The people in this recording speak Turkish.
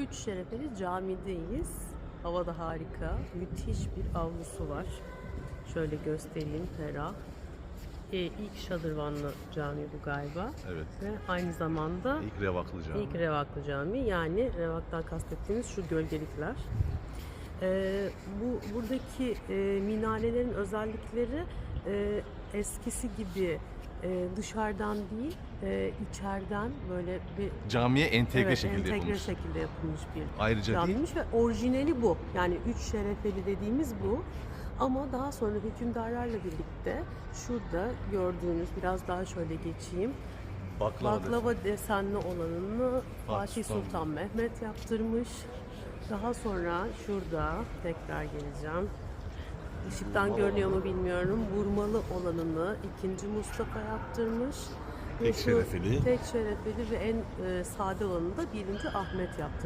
Üç Şerefeli Camii'deyiz. Hava da harika. Müthiş bir avlusu var. Şöyle göstereyim ferah. Ee, ilk şadırvanlı cami bu galiba. Evet. Ve aynı zamanda İlk Revaklı Cami. ilk Revaklı Cami. Yani Revak'tan kastettiğimiz şu gölgelikler. Ee, bu buradaki e, minarelerin özellikleri e, eskisi gibi e, dışarıdan değil, e, içeriden böyle bir Camiye entegre Evet, şekilde entegre yapılmış. şekilde yapılmış bir Ayrıca değil, camiymiş ve orijinali bu. Yani üç şerefeli dediğimiz bu. Ama daha sonra hükümdarlarla birlikte şurada gördüğünüz biraz daha şöyle geçeyim. baklava, Baklava desenli olanını Fatih Fatih Sultan Sultan Mehmet yaptırmış. Daha sonra şurada tekrar geleceğim. Işıktan görünüyor mu olanı. bilmiyorum. Vurmalı olanını ikinci Mustafa yaptırmış. Tek şu şerefeli. Tek şerefeli ve en e, sade olanını da birinci Ahmet yaptırmış.